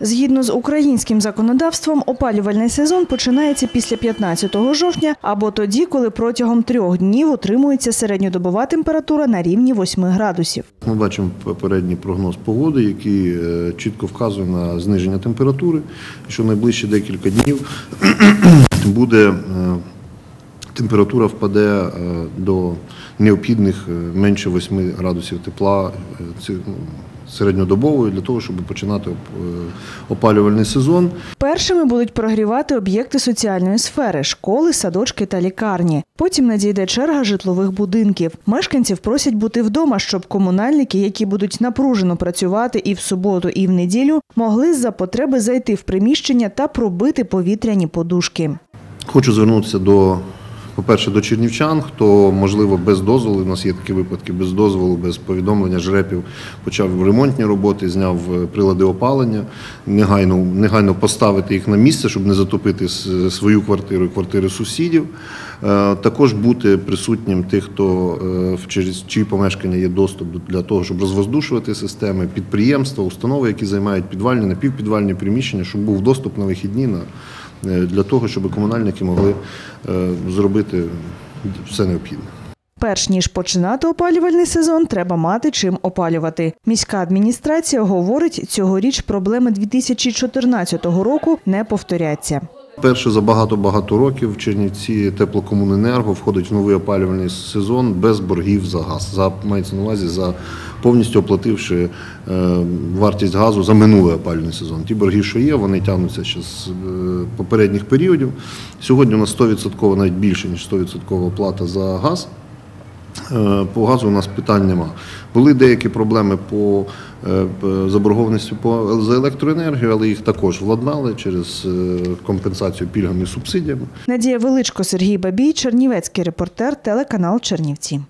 Згідно з українським законодавством, опалювальний сезон починається після 15 жовтня або тоді, коли протягом трьох днів утримується середньодобова температура на рівні 8 градусів. Ми бачимо попередній прогноз погоди, який е, чітко вказує на зниження температури, що найближчі декілька днів буде е, температура впаде е, до необхідних менше 8 градусів тепла середньодобової для того, щоб починати е, опалювальний сезон. Першими будуть прогрівати об'єкти соціальної сфери школи, садочки та лікарні. Потім надійде черга житлових будинків. Мешканців просять бути вдома, щоб комунальники, які будуть напружено працювати і в суботу, і в неділю, могли за потреби зайти в приміщення та пробити повітряні подушки. Хочу звернутися до, по-перше, до чернівчан, хто, можливо, без дозволу, у нас є такі випадки, без дозволу, без повідомлення жрепів, почав ремонтні роботи, зняв е, прилади опалення, негайно, негайно поставити їх на місце, щоб не затопити свою квартиру і квартири сусідів. Е, Також бути присутнім тих, хто е, через чиї помешкання є доступ для того, щоб розвоздушувати системи, підприємства, установи, які займають підвальні, напівпідвальні приміщення, щоб був доступ на вихідні на для того, щоб комунальники могли е, зробити все необхідне. Перш ніж починати опалювальний сезон, треба мати чим опалювати. Міська адміністрація говорить, цьогоріч проблеми 2014 року не повторяться. Перше за багато-багато років в Чернівці теплокомуненерго входить в новий опалювальний сезон без боргів за газ. За мається на увазі за повністю оплативши е, вартість газу за минулий опалювальний сезон. Ті борги, що є, вони тягнуться ще з е, попередніх періодів. Сьогодні у нас 100%, навіть більше ніж 100% оплата за газ. Е, По газу у нас питань нема. Були деякі проблеми по е, заборгованості по за електроенергію, але їх також владнали через е, компенсацію пільгами і субсидіями. Надія Величко, Сергій Бабій, Чернівецький репортер, телеканал Чернівці.